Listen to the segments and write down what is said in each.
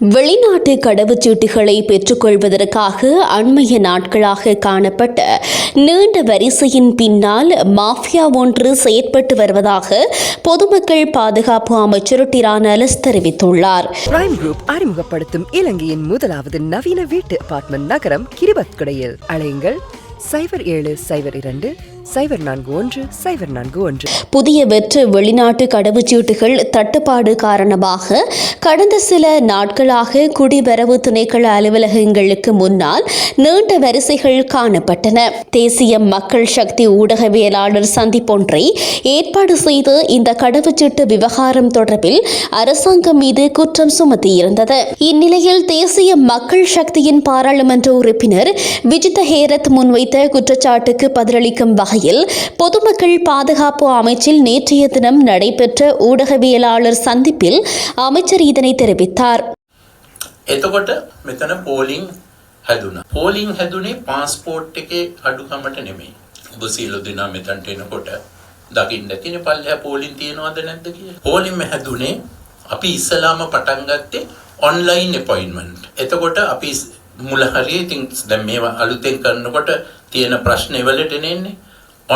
வெளிநாட்டு கடவுச்சீட்டுகளை பெற்றுக்கொள்வதற்காக அண்மைய நாட்களாக காணப்பட்ட நீண்ட வரிசையின் பின்னால் மாஃபியா ஒன்று செயற்பட்டு வருவதாக பொதுமக்கள் பாதுகாப்பு அமைச்சர் டிரான் அலஸ் தெரிவித்துள்ளார். பிரைம் குரூப் அறிமுகப்படுத்தும் இலங்கையின் முதலாவது நவீன வீட்டு அபார்ட்மெண்ட் நகரம் கிரிபத்குடையில். அழையுங்கள் சைபர் ஏழு சைபர் இரண்டு சைபர் நான்கு ஒன்று சைபர் நான்கு ஒன்று. புதிய வெற்று வெளிநாட்டு கடவுச்சீட்டுகள் தட்டுப்பாடு காரணமாக கடந்த சில நாட்களாக குடிவரவு திணைக்கள அலுவலகங்களுக்கு முன்னால் நீண்ட வரிசைகள் காணப்பட்டன. தேசிய மக்கள் சக்தி ஊடகவியலாளர் சந்திப்பொன்றை ஏற்பாடு செய்து இந்த கடவுச்சீட்டு விவகாரம் தொடர்பில் அரசாங்கம் மீது குற்றம் சுமத்தியிருந்தது. இந்நிலையில் தேசிய மக்கள் சக்தியின் பாராளுமன்ற உறுப்பினர் விஜித ஹேரத் முன்வைத்த குற்றச்சாட்டுக்கு பதிலளிக்கும் வகையில் பொதுமக்கள் பாதுகாப்பு அமைச்சில் நேற்றைய தினம் நடைபெற்ற ஊடகவியலாளர் சந்திப்பில் அமைச்சர் இதனை தெரிவித்தார் එතකොට මෙතන පෝලිං හැදුනා. පෝලිං හැදුනේ පාස්පෝර්ට් එකේ අඩුකමට නෙමෙයි. ඔබ සියලු දෙනා මෙතනට එනකොට දකින්න තියෙන පල්ලෙහා පෝලිං තියනවද නැද්ද කියලා. පෝලිං හැදුනේ අපි ඉස්සලාම පටන් ගත්තේ ඔන්ලයින් අපොයින්ට්මන්ට්. එතකොට අපි මුල හරිය ඉතින් දැන් මේවා අලුතෙන් කරනකොට තියෙන ප්‍රශ්නේ වලට එන්නේ.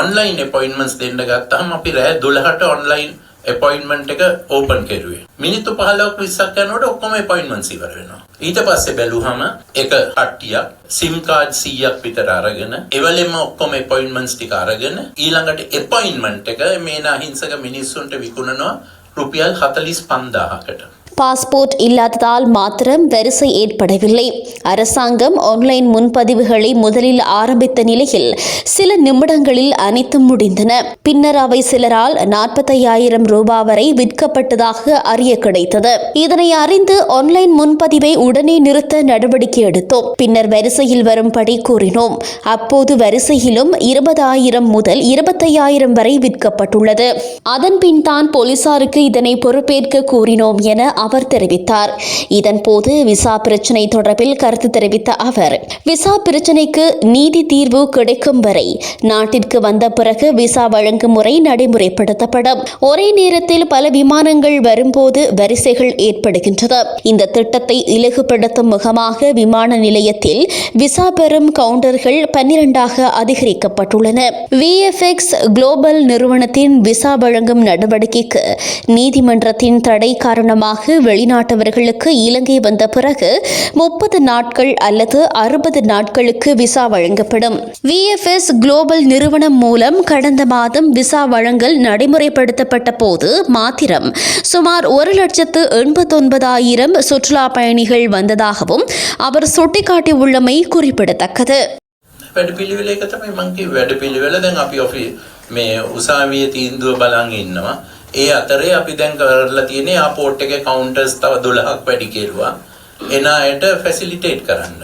ඔන්ලයින් අපොයින්ට්මන්ට්ස් දෙන්න ගත්තාම අපි රෑ 12ට ඔන්ලයින් අපොයින්ට්මන්ට් එක ඕපන් කෙරුවේ. මිනිත්තු 15ක් 20ක් යනකොට ඔක්කොම අපොයින්ට්මන්ට්ස් ඉවර වෙනවා. ඊට පස්සේ බැලුවම එක කට්ටියක් සිම් කාඩ් 100ක් විතර අරගෙන එවලෙම ඔක්කොම අපොයින්ට්මන්ට්ස් ටික අරගෙන ඊළඟට අපොයින්ට්මන්ට් එක මේ නාහිංසක මිනිස්සුන්ට විකුණනවා රුපියල් 45000කට. பாஸ்போர்ட் இல்லாததால் மாத்திரம் வரிசை ஏற்படவில்லை. அரசாங்கம் ஆன்லைன் முன்பதிவுகளை முதலில் ஆரம்பித்த நிலையில் சில நிமிடங்களில் அனைத்தும் முடிந்தன. பின்னர் அவை சிலரால் நாற்பத்தையாயிரம் ரூபாய் வரை விற்கப்பட்டதாக அறிய கிடைத்தது. இதனை அறிந்து ஆன்லைன் முன்பதிவை உடனே நிறுத்த நடவடிக்கை எடுத்தோம். பின்னர் வரிசையில் வரும்படி கூறினோம். அப்போது வரிசையிலும் இருபதாயிரம் முதல் இருபத்தையாயிரம் வரை விற்கப்பட்டுள்ளது. அதன்பின் தான் போலீசாருக்கு இதனை பொறுப்பேற்க கூறினோம் என அவர் தெரிவித்தார். இதன்போது விசா பிரச்சினை தொடர்பில் கருத்து தெரிவித்த அவர் விசா பிரச்சினைக்கு நீதி தீர்வு கிடைக்கும் வரை நாட்டிற்கு வந்த பிறகு விசா வழங்கும் முறை நடைமுறைப்படுத்தப்படும். ஒரே நேரத்தில் பல விமானங்கள் வரும்போது வரிசைகள் ஏற்படுகின்றது. இந்த திட்டத்தை இலகுபடுத்தும் முகமாக விமான நிலையத்தில் விசா பெறும் கவுண்டர்கள் பன்னிரண்டாக அதிகரிக்கப்பட்டுள்ளன. விஎஃப்எக்ஸ் குளோபல் நிறுவனத்தின் விசா வழங்கும் நடவடிக்கைக்கு நீதிமன்றத்தின் தடை காரணமாக வெளிநாட்டவர்களுக்கு இலங்கை வந்த பிறகு முப்பது நாட்கள் அல்லது அறுபது நாட்களுக்கு விசா வழங்கப்படும் விஎஃப்எஸ் குளோபல் நிறுவனம் மூலம் கடந்த மாதம் விசா வழங்கல் நடைமுறைப்படுத்தப்பட்ட போது மாத்திரம் சுமார் ஒரு லட்சத்து எண்பத்தொன்பதாயிரம் சுற்றுலா பயணிகள் வந்ததாகவும் அவர் சுட்டிக்காட்டியுள்ளமை குறிப்பிடத்தக்கது වැඩපිළිවෙල එක තමයි මං කිව්වේ වැඩපිළිවෙල දැන් අපි ඔෆි මේ උසාවියේ තීන්දුව බලන් ඉන්නවා. ඒ අතරේ අපි දැන් කරලා තියෙන්නේ ආපෝට් එකේ කවුන්ටර්ස් තව 12ක් වැඩි කෙරුවා. එන අයට ෆැසිලිටේට් කරන්න.